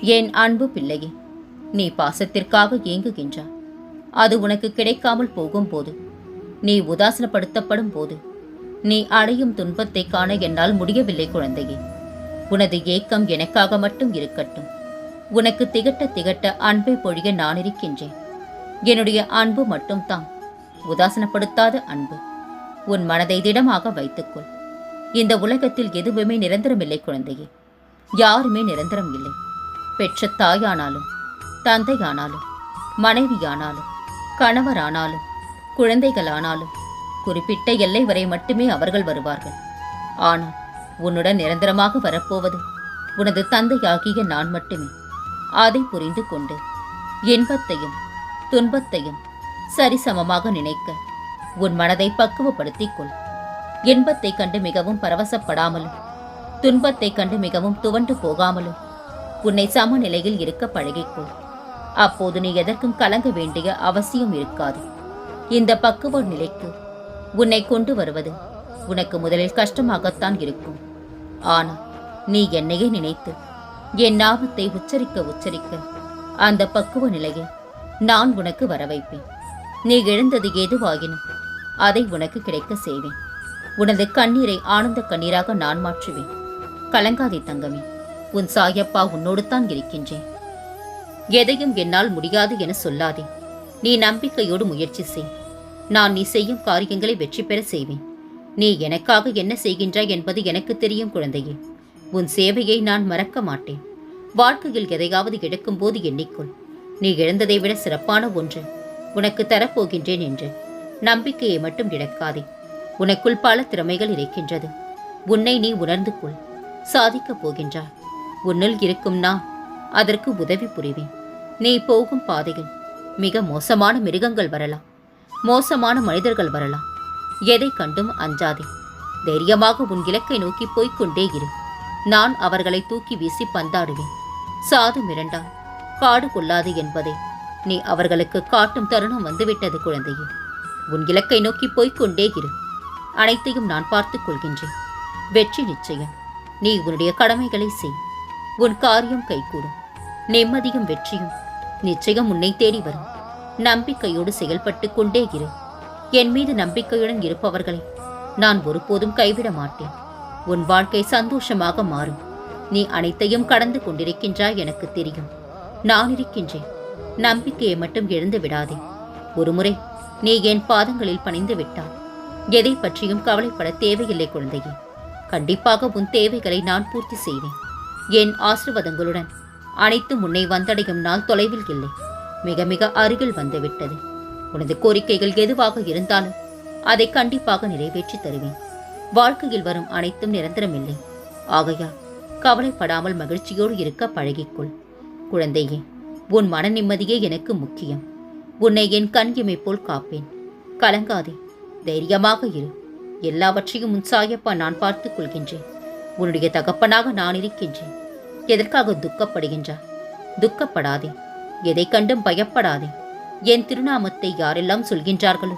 என் அன்பு பிள்ளையே நீ பாசத்திற்காக ஏங்குகின்றாய் அது உனக்கு கிடைக்காமல் போகும்போது நீ உதாசனப்படுத்தப்படும் போது நீ அடையும் துன்பத்தை காண என்னால் முடியவில்லை குழந்தையே. உனது ஏக்கம் எனக்காக மட்டும் இருக்கட்டும். உனக்கு திகட்ட திகட்ட அன்பை பொழிய நான் இருக்கின்றேன். என்னுடைய அன்பு மட்டும்தான் உதாசனப்படுத்தாத அன்பு. உன் மனதை திடமாக வைத்துக்கொள். இந்த உலகத்தில் எதுவுமே நிரந்தரமில்லை குழந்தையே. யாருமே நிரந்தரம் இல்லை பெற்ற தாயானாலும் தந்தையானாலும் மனைவியானாலும் கணவரானாலும் குழந்தைகளானாலும் குறிப்பிட்ட எல்லை வரை மட்டுமே அவர்கள் வருவார்கள். ஆனால் உன்னுடன் நிரந்தரமாக வரப்போவது உனது தந்தையாகிய நான் மட்டுமே. அதை புரிந்து கொண்டு இன்பத்தையும் துன்பத்தையும் சரிசமமாக நினைக்க உன் மனதை பக்குவப்படுத்திக் கொள். இன்பத்தை கண்டு மிகவும் பரவசப்படாமலும் துன்பத்தை கண்டு மிகவும் துவண்டு போகாமலும் உன்னை சமநிலையில் இருக்க பழகிக்கொள். அப்போது நீ எதற்கும் கலங்க வேண்டிய அவசியம் இருக்காது. இந்த பக்குவ நிலைக்கு உன்னை கொண்டு வருவது உனக்கு முதலில் கஷ்டமாகத்தான் இருக்கும். ஆனால் நீ என்னையே நினைத்து என் நாமத்தை உச்சரிக்க உச்சரிக்க அந்த பக்குவ நிலையை நான் உனக்கு வர வைப்பேன் நீ இழந்தது எதுவாகினும் அதை உனக்கு கிடைக்க செய்வேன். உனது கண்ணீரை ஆனந்த கண்ணீராக நான் மாற்றுவேன். கலங்காதே தங்கமே. உன் சாயப்பா உன்னோடு தான் இருக்கின்றேன். எதையும் என்னால் முடியாது என சொல்லாதே. நீ நம்பிக்கையோடு முயற்சி செய். நான் நீ செய்யும் காரியங்களை வெற்றி பெற செய்வேன். நீ எனக்காக என்ன செய்கின்றாய் என்பது எனக்கு தெரியும் குழந்தையே. உன் சேவையை நான் மறக்க மாட்டேன். வாழ்க்கையில் எதையாவது இழக்கும்போது எண்ணிக்கொள். நீ இழந்ததை விட சிறப்பான ஒன்று. உனக்கு தரப்போகின்றேன் என்று. நம்பிக்கையை மட்டும் இழக்காதே. உனக்குள் பல திறமைகள் இருக்கின்றது. உன்னை நீ உணர்ந்து கொள். சாதிக்கப் போகின்றாய். உன்னுள் இருக்கும் நான் அதற்கு உதவி புரிவேன். நீ போகும் பாதையில் மிக மோசமான மிருகங்கள் வரலாம். மோசமான மனிதர்கள் வரலாம். எதை கண்டும் அஞ்சாதே. தைரியமாக உன் இலக்கை நோக்கி போய்க்கொண்டே இரு. நான் அவர்களை தூக்கி வீசி பந்தாடுவேன். சாது மிரண்டால் காடு கொள்ளாது என்பதை. நீ அவர்களுக்கு காட்டும் தருணம் வந்துவிட்டது குழந்தையே. உன் இலக்கை நோக்கி போய்க்கொண்டே இரு. அனைத்தையும் நான் பார்த்துக் கொள்கின்றேன். வெற்றி நிச்சயம். நீ உன்னுடைய கடமைகளை செய். உன் காரியம் கைகூடும். நிம்மதியும் வெற்றியும் நிச்சயம் உன்னை தேடி வரும். நம்பிக்கையோடு செயல்பட்டு கொண்டே இரு. என் மீது நம்பிக்கையுடன் இருப்பவர்களை நான் ஒருபோதும் கைவிட மாட்டேன். உன் வாழ்க்கை சந்தோஷமாக மாறும். நீ அனைத்தையும் கடந்து கொண்டிருக்கின்றாய் எனக்கு தெரியும். நான் இருக்கின்றேன். நம்பிக்கையை மட்டும் எழுந்து விடாதே. ஒருமுறை நீ என் பாதங்களில் பணிந்து விட்டால் எதை பற்றியும் கவலைப்பட தேவையில்லை குழந்தையே. கண்டிப்பாக உன் தேவைகளை நான் பூர்த்தி செய்வேன். என் ஆசிர்வாதங்களுடன். அனைத்தும் உன்னை வந்தடையும் நாள் தொலைவில் இல்லை. மிக மிக அருகில் வந்துவிட்டது. உனது கோரிக்கைகள் எதுவாக இருந்தாலும் அதை கண்டிப்பாக நிறைவேற்றி தருவேன். வாழ்க்கையில் வரும் அனைத்தும் நிரந்தரமில்லை ஆகையால் கவலைப்படாமல் மகிழ்ச்சியோடு இருக்க பழகிக்கொள். குழந்தையே உன் மன நிம்மதியே எனக்கு முக்கியம். உன்னை என் கண் இமை போல் காப்பேன். கலங்காதே தைரியமாக இரு. எல்லாவற்றையும் உன் சாயப்பா நான் பார்த்துக் கொள்கின்றேன். உன்னுடைய தகப்பனாக நான் இருக்கின்றேன். எதற்காக துக்கப்படுகின்றாய்? துக்கப்படாதே. எதை கண்டும் பயப்படாதே. என் திருநாமத்தை யாரெல்லாம் சொல்கின்றார்களோ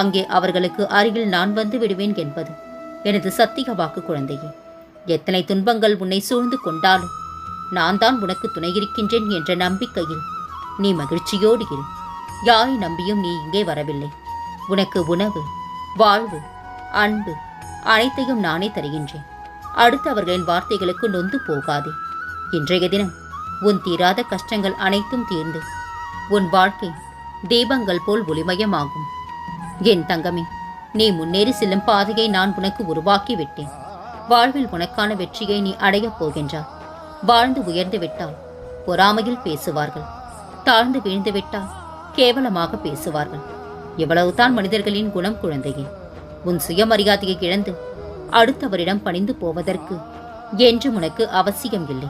அங்கே அவர்களுக்கு அருகில் நான் வந்து விடுவேன் என்பது எனது சத்திய வாக்கு குழந்தையே. எத்தனை துன்பங்கள் உன்னை சூழ்ந்து கொண்டாலும் நான் தான் உனக்கு துணை இருக்கின்றேன் என்ற நம்பிக்கையில் நீ மகிழ்ச்சியோடு இரு. யாரை நம்பியும் நீ இங்கே வரவில்லை. உனக்கு உணவு வாழ்வு அன்பு அனைத்தையும் நானே தருகின்றேன். அடுத்து அவர்களின் வார்த்தைகளுக்கு நொந்து போகாதே. இன்றைய தினம் உன் தீராத கஷ்டங்கள் அனைத்தும் தீர்ந்து உன் வாழ்க்கை தீபங்கள் போல் ஒளிமயமாகும். என் தங்கமே நீ முன்னேறி செல்லும் பாதையை நான் உனக்கு உருவாக்கி விட்டேன். வாழ்வில் உனக்கான வெற்றியை நீ அடையப் போகின்றாய். வாழ்ந்து உயர்ந்து விட்டால் பொறாமையில் பேசுவார்கள். தாழ்ந்து வீழ்ந்து விட்டால் கேவலமாக பேசுவார்கள். இவ்வளவுதான் மனிதர்களின் குணம் குழந்தையே. உன் சுயமரியாதையை இழந்து அடுத்தவரிடம் பணிந்து போவதற்கு என்றும் உனக்கு அவசியம் இல்லை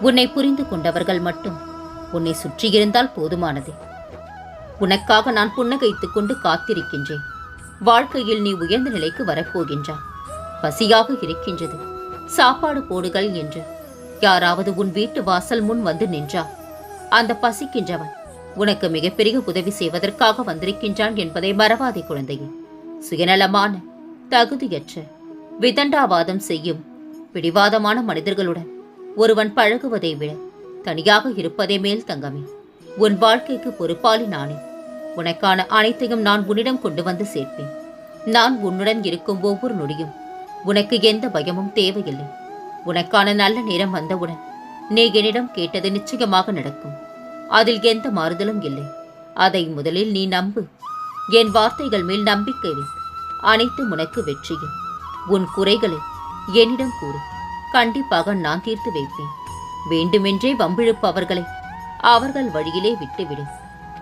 உன்னை புரிந்து கொண்டவர்கள் மட்டும் உன்னை சுற்றியிருந்தால் போதுமானது. உனக்காக நான் புன்னகைத்துக் கொண்டு காத்திருக்கின்றேன். வாழ்க்கையில் நீ உயர்ந்த நிலைக்கு வரப்போகின்றாய். பசியாக இருக்கின்றது. சாப்பாடு போடுகள் என்று. யாராவது உன் வீட்டு வாசல் முன் வந்து நின்றா அந்த பசிக்கின்றவன் உனக்கு மிகப்பெரிய உதவி செய்வதற்காக வந்திருக்கின்றான் என்பதை மறவாதே குழந்தையே. சுயநலமான தகுதியற்ற விதண்டாவாதம் செய்யும் பிடிவாதமான மனிதர்களுடன் ஒருவன் பழகுவதை விட தனியாக இருப்பதே மேல் தங்கமே. உன் வாழ்க்கைக்கு பொறுப்பாளி நானே. உனக்கான அனைத்தையும் நான் உன்னிடம் கொண்டு வந்து சேர்ப்பேன். நான் உன்னுடன் இருக்கும் ஒவ்வொரு நொடியும் உனக்கு எந்த பயமும் தேவையில்லை. உனக்கான நல்ல நேரம் வந்தவுடன் நீ என்னிடம் கேட்டது நிச்சயமாக நடக்கும். அதில் எந்த மாறுதலும் இல்லை. அதை முதலில் நீ நம்பு. என் வார்த்தைகள் மேல் நம்பிக்கை வை. அனைத்தும் உனக்கு வெற்றியும் உன் குறைகளை என்னிடம் கூறு. கண்டிப்பாக நான் தீர்த்து வைப்பேன். வேண்டுமென்றே வம்பிழுப்பவர்களை அவர்கள் வழியிலே விட்டுவிடு.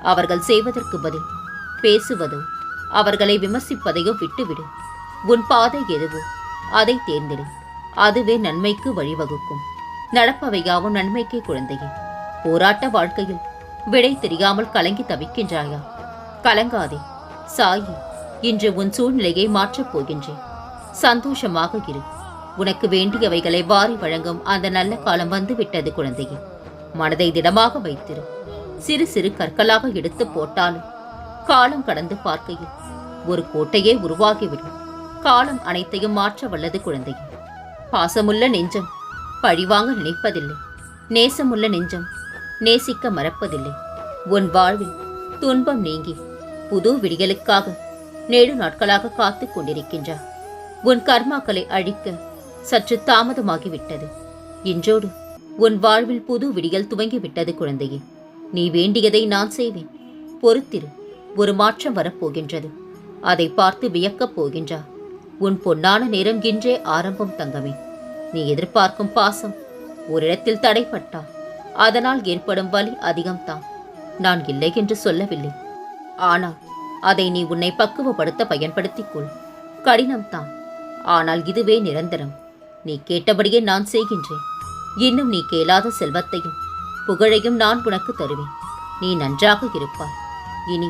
அவர்கள் செய்வதற்கு பதில் பேசுவதோ அவர்களை விமர்சிப்பதையோ விட்டுவிடு. உன் பாதை எதுவோ அதை தேர்ந்தெடு. அதுவே நன்மைக்கு வழிவகுக்கும். நடப்பவையாவும் நன்மைக்கே குழந்தையே. போராட்ட வாழ்க்கையில் விடை தெரியாமல் கலங்கி தவிக்கின்றாயா? கலங்காதே. சாயி இன்று உன் சூழ்நிலையை மாற்றப் போகின்றேன். சந்தோஷமாக இரு. உனக்கு வேண்டியவைகளை வாரி வழங்கும் அந்த நல்ல காலம் வந்துவிட்டது குழந்தையே. மனதை திடமாக வைத்திரு. சிறு சிறு கற்களாக எடுத்து போட்டாலும் காலம் கடந்து பார்க்கையில் ஒரு கோட்டையே உருவாகிவிடும். காலம் அனைத்தையும் மாற்ற வல்லது குழந்தையே. பாசமுள்ள நெஞ்சம் பழிவாங்க நினைப்பதில்லை. நேசமுள்ள நெஞ்சம் நேசிக்க மறப்பதில்லை. உன் வாழ்வில் துன்பம் நீங்கி புது விடியலுக்காக நெடு நாட்களாக காத்துக் கொண்டிருக்கின்றார் உன் கர்மாக்களை அழிக்க சற்று தாமதமாகிவிட்டது. இன்றோடு உன் வாழ்வில் புது விடியல் துவங்கிவிட்டது குழந்தையே. நீ வேண்டியதை நான் செய்வேன். பொறுத்திரு ஒரு மாற்றம் வரப்போகின்றது. அதை பார்த்து வியக்கப் போகின்றா. உன் பொன்னான நேரம் இன்றே ஆரம்பம் தங்கமே. நீ எதிர்பார்க்கும் பாசம் ஓரிடத்தில் தடைப்பட்டால் அதனால் ஏற்படும் வலி அதிகம்தான். நான் இல்லை என்று சொல்லவில்லை. ஆனால் அதை நீ உன்னை பக்குவப்படுத்த பயன்படுத்திக் கொள் கடினம்தான். ஆனால் இதுவே நிரந்தரம். நீ கேட்டபடியே நான் செய்கின்றேன். இன்னும் நீ கேளாத செல்வத்தையும் புகழையும் நான் உனக்கு தருவேன். நீ நன்றாக இருப்பாய். இனி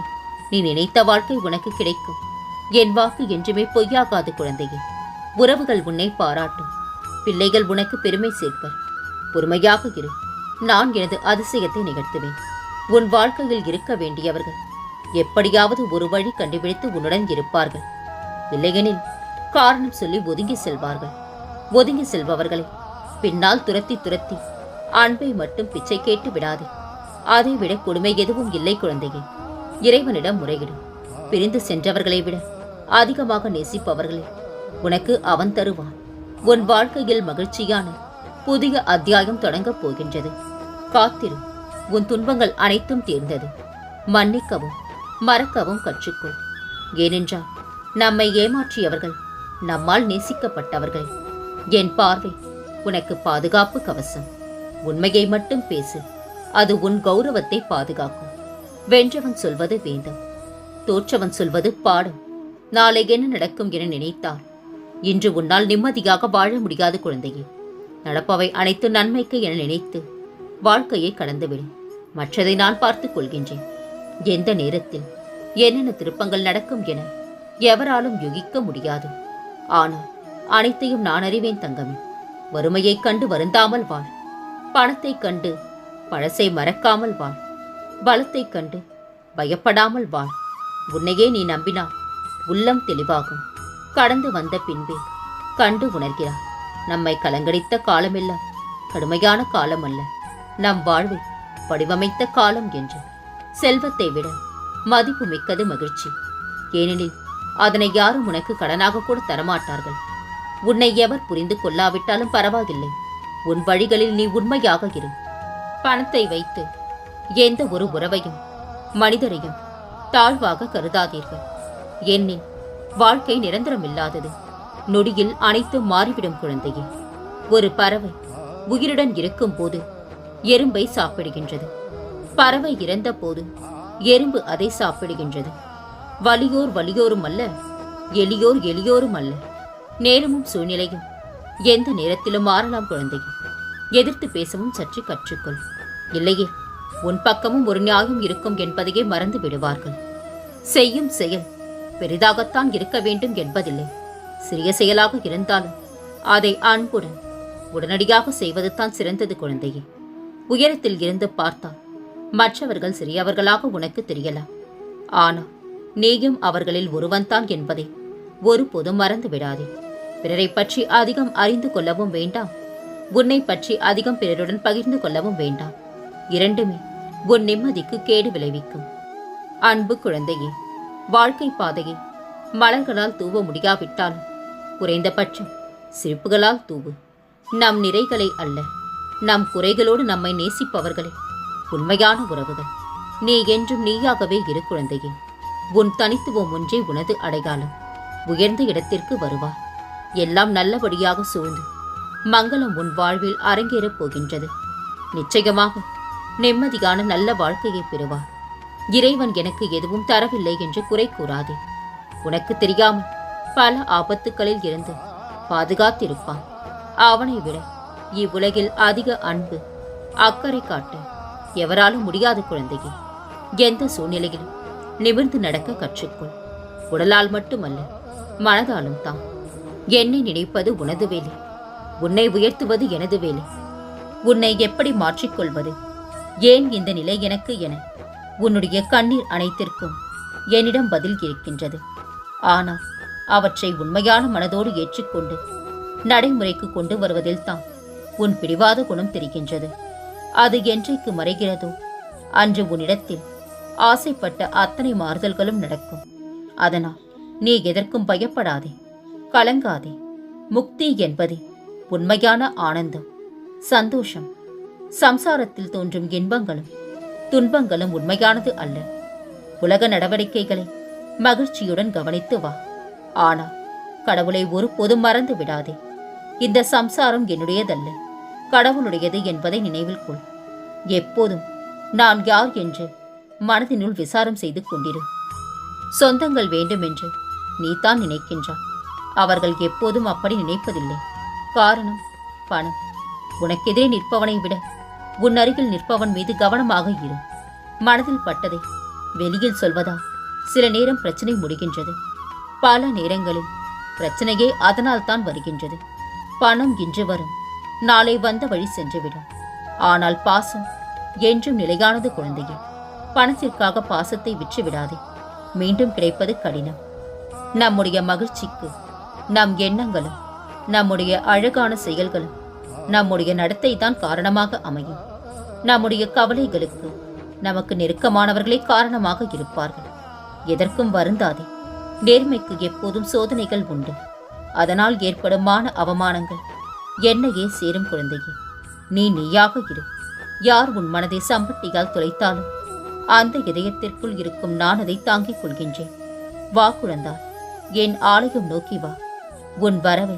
நீ நினைத்த வாழ்க்கை உனக்கு கிடைக்கும். என் வாக்கு என்றுமே பொய்யாகாது குழந்தையே. உறவுகள் உன்னை பாராட்டும். பிள்ளைகள் உனக்கு பெருமை சேர்ப்பர். பொறுமையாக இரு. நான் எனது அதிசயத்தை நிகழ்த்துவேன். உன் வாழ்க்கையில் இருக்க வேண்டியவர்கள் எப்படியாவது ஒரு வழி கண்டுபிடித்து உன்னுடன் இருப்பார்கள். இல்லையெனில் காரணம் சொல்லி ஒதுங்கி செல்வார்கள். ஒதுங்கி செல்பவர்களை பின்னால் துரத்தி துரத்தி அன்பை மட்டும் பிச்சை கேட்டு விடாதே. அதை விட கொடுமை எதுவும் இல்லை குழந்தையே. இறைவனிடம் முறையிடும் பிரிந்து சென்றவர்களை விட அதிகமாக நேசிப்பவர்களே உனக்கு அவன் தருவான். உன் வாழ்க்கையில் மகிழ்ச்சியான புதிய அத்தியாயம் தொடங்கப் போகின்றது. காத்திரு. உன் துன்பங்கள் அனைத்தும் தீர்ந்தது. மன்னிக்கவும் மறக்கவும் கற்றுக்கொள். ஏனென்றால் நம்மை ஏமாற்றியவர்கள் நம்மால் நேசிக்கப்பட்டவர்கள். என் பார்வை உனக்கு பாதுகாப்பு கவசம். உண்மையை மட்டும் பேசு. அது உன் கௌரவத்தை பாதுகாக்கும். வென்றவன் சொல்வது வேண்டும். தோற்றவன் சொல்வது பாடும். நாளை என்ன நடக்கும் என நினைத்தார் இன்று உன்னால் நிம்மதியாக வாழ முடியாது குழந்தையே. நடப்பவை அனைத்து நன்மைக்கு என நினைத்து வாழ்க்கையை கடந்துவிடு. மற்றதை நான் பார்த்துக் கொள்கின்றேன். எந்த நேரத்தில் என்னென்ன திருப்பங்கள் நடக்கும் என எவராலும் யுகிக்க முடியாது. ஆனால் அனைத்தையும் நான் அறிவேன் தங்கமே. வறுமையைக் கண்டு வருந்தாமல் வாழ். பணத்தைக் கண்டு பழசை மறக்காமல் வாழ். பலத்தைக் கண்டு பயப்படாமல் வாழ். உன்னையே நீ நம்பினால் உள்ளம் தெளிவாகும். கடந்து வந்த பின்பே கண்டு உணர்கிறார் நம்மை கலங்கடித்த காலமில்ல கடுமையான காலம் அல்ல நம் வாழ்வை வடிவமைத்த காலம் என்று. செல்வத்தை விட மதிப்பு மிக்கது மகிழ்ச்சி. ஏனெனில் அதனை யாரும் உனக்கு கடனாக கூட தரமாட்டார்கள். உன்னை எவர் புரிந்து கொள்ளாவிட்டாலும் பரவாயில்லை. உன் வழிகளில் நீ உண்மையாக இரு. பணத்தை வைத்து எந்த ஒரு உறவையும் மனிதரையும் தாழ்வாக கருதாதீர்கள். எண்ணின் வாழ்க்கை நிரந்தரமில்லாதது. நொடியில் அனைத்தும் மாறிவிடும் குழந்தையே. ஒரு பறவை உயிருடன் இருக்கும்போது எறும்பை சாப்பிடுகின்றது. பறவை இறந்த போது எறும்பு அதை சாப்பிடுகின்றது. வலியோர் வலியோரும் அல்ல எளியோர் எளியோரும் அல்ல. நேரமும் சூழ்நிலையும் எந்த நேரத்திலும் மாறலாம் குழந்தையே எதிர்த்து பேசவும் சற்று கற்றுக்கொள். இல்லையே உன் பக்கமும் ஒரு நியாயம் இருக்கும் என்பதையே மறந்து விடுவார்கள். செய்யும் செயல் பெரிதாகத்தான் இருக்க வேண்டும் என்பதில்லை. சிறிய செயலாக இருந்தாலும் அதை அன்புடன் உடனடியாக செய்வது தான் சிறந்தது குழந்தையே. உயரத்தில் இருந்து பார்த்தால் மற்றவர்கள் சிறியவர்களாக உனக்கு தெரியலாம். ஆனால் நீயும் அவர்களில் ஒருவன்தான் என்பதை ஒருபோதும் மறந்து விடாதே பிறரை பற்றி அதிகம் அறிந்து கொள்ளவும் வேண்டாம். உன்னை பற்றி அதிகம் பிறருடன் பகிர்ந்து கொள்ளவும் வேண்டாம். இரண்டுமே உன் நிம்மதிக்கு கேடு விளைவிக்கும். அன்பு குழந்தையே வாழ்க்கை பாதையை மலர்களால் தூவ முடியாவிட்டாலும் குறைந்தபட்சம் சிரிப்புகளால் தூவு. நம் நிறைகளை அல்ல நம் குறைகளோடு நம்மை நேசிப்பவர்களே உண்மையான உறவுகள். நீ என்றும் நீயாகவே இரு குழந்தையே. உன் தனித்துவம் ஒன்றே உனது அடையாளம். உயர்ந்த இடத்திற்கு வருவார் எல்லாம் நல்லபடியாக சூழ்ந்து. மங்களம் உன் வாழ்வில் அரங்கேறப் போகின்றது. நிச்சயமாக நிம்மதியான நல்ல வாழ்க்கையை பெறுவார் இறைவன் எனக்கு எதுவும் தரவில்லை என்று குறை கூறாதே. உனக்கு தெரியாமல் பல ஆபத்துக்களில் இருந்து பாதுகாத்திருப்பான். அவனை விட இவ்வுலகில் அதிக அன்பு அக்கறை காட்ட எவராலும் முடியாத குழந்தையே. எந்த சூழ்நிலையிலும் நிமிர்ந்து நடக்க கற்றுக்கொள். உடலால் மட்டுமல்ல மனதாலும் தான். என்னை நினைப்பது உனது வேலை. உன்னை உயர்த்துவது எனது வேலை. உன்னை எப்படி மாற்றிக்கொள்வது? ஏன் இந்த நிலை எனக்கு என. உன்னுடைய கண்ணீர் அனைத்திற்கும் என்னிடம் பதில் இருக்கின்றது. ஆனால் அவற்றை உண்மையான மனதோடு ஏற்றுக்கொண்டு நடைமுறைக்கு கொண்டு வருவதில் தான் உன் பிடிவாத குணம் தெரிகின்றது. அது என்றைக்கு மறைகிறதோ அன்று உன்னிடத்தில் ஆசைப்பட்ட அத்தனை மாறுதல்களும் நடக்கும். அதனால் நீ எதற்கும் பயப்படாதே கலங்காதே. முக்தி என்பதே உண்மையான ஆனந்தம் சந்தோஷம். சம்சாரத்தில் தோன்றும் இன்பங்களும் துன்பங்களும் உண்மையானது அல்ல. உலக நடவடிக்கைகளை மகிழ்ச்சியுடன் கவனித்து வா. ஆனால் கடவுளை ஒருபோதும் மறந்து விடாதே. இந்த சம்சாரம் என்னுடையதல்ல கடவுளுடையது என்பதை நினைவில் கொள். எப்போதும் நான் யார் என்று மனதினுள் விசாரம் செய்து கொண்டிரு. சொந்தங்கள் வேண்டும் என்று நீதான் நினைக்கின்றாய். அவர்கள் எப்போதும் அப்படி நினைப்பதில்லை. காரணம் பணம். உனக்கெதிரே நிற்பவனை விட உன் அருகில் நிற்பவன் மீது கவனமாக இரு. மனதில் பட்டதை வெளியில் சொல்வதா சில நேரம் பிரச்சனை முடிகின்றது. பல நேரங்களில் பிரச்சனையே அதனால் தான் வருகின்றது. பணம் இன்று வரும் நாளை வந்த வழி சென்றுவிடும். ஆனால் பாசம் என்றும் நிலையானது குழந்தையே. பணத்திற்காக பாசத்தை விற்று விடாதே மீண்டும் கிடைப்பது கடினம். நம்முடைய மகிழ்ச்சிக்கு நம் எண்ணங்களும் நம்முடைய அழகான செயல்களும் நம்முடைய நடத்தை தான் காரணமாக அமையும். நம்முடைய கவலைகளுக்கு நமக்கு நெருக்கமானவர்களே காரணமாக இருப்பார்கள். எதற்கும் வருந்தாதே. நேர்மைக்கு எப்போதும் சோதனைகள் உண்டு. அதனால் ஏற்படும் மான அவமானங்கள் என்னையே சேரும் குழந்தையே. நீ நீயாக இரு. யார் உன் மனதை சம்பட்டியால் துளைத்தாலும் அந்த இதயத்திற்குள் இருக்கும் நான் அதை தாங்கிக் கொள்கின்றேன். வா குழந்தாய் என் ஆலயம் நோக்கி வா. உன் வரவை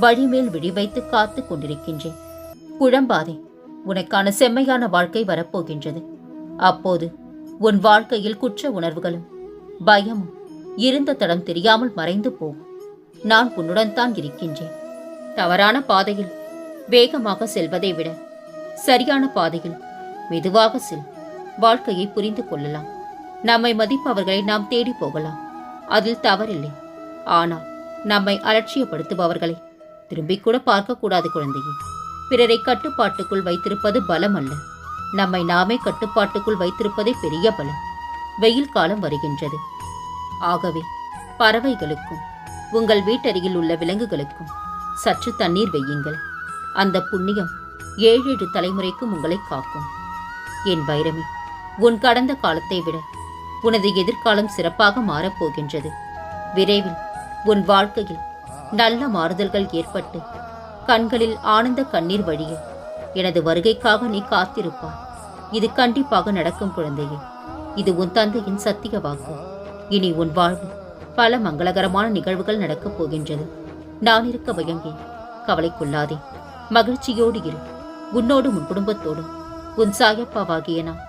வழிமேல் விழி வைத்து காத்துக் கொண்டிருக்கின்றேன். குழம்பாதே உனக்கான செம்மையான வாழ்க்கை வரப்போகின்றது. அப்போது உன் வாழ்க்கையில் குற்ற உணர்வுகளும் பயமும் இருந்த தடம் தெரியாமல் மறைந்து போகும் நான் உன்னுடன் தான் இருக்கின்றேன். தவறான பாதையில் வேகமாக செல்வதை விட சரியான பாதையில் மெதுவாக செல். வாழ்க்கையை புரிந்து கொள்ளலாம். நம்மை மதிப்பவர்களை நாம் தேடி போகலாம். அதில் தவறில்லை. ஆனால் நம்மை அலட்சியப்படுத்துபவர்களை திரும்பிக் கூட பார்க்கக்கூடாது குழந்தையே. பிறரை கட்டுப்பாட்டுக்குள் வைத்திருப்பது பலம் அல்ல. நம்மை நாமே கட்டுப்பாட்டுக்குள் வைத்திருப்பதே பெரிய பலம். வெயில் காலம் வருகின்றது. ஆகவே பறவைகளுக்கும் உங்கள் வீட்டருகில் உள்ள விலங்குகளுக்கும் சற்று தண்ணீர் வையுங்கள். அந்த புண்ணியம் ஏழேழு தலைமுறைக்கும் உங்களை காக்கும். என் வைரமே உன் கடந்த காலத்தை விட உனது எதிர்காலம் சிறப்பாக மாறப்போகின்றது. விரைவில் உன் வாழ்க்கையில் நல்ல மாறுதல்கள் ஏற்பட்டு கண்களில் ஆனந்த கண்ணீர் வழிய எனது வருகைக்காக நீ காத்திருப்பாய். இது கண்டிப்பாக நடக்கும் குழந்தையே. இது உன் தந்தையின் சத்திய வாக்கு. இனி உன் வாழ்வு பல மங்களகரமான நிகழ்வுகள் நடக்கப் போகின்றது நான் இருக்க பயங்கேன் கவலைக்குள்ளாதே. மகிழ்ச்சியோடு இரு. உன்னோடும் உன் குடும்பத்தோடும். உன் சாயப்பாவாகிய நான்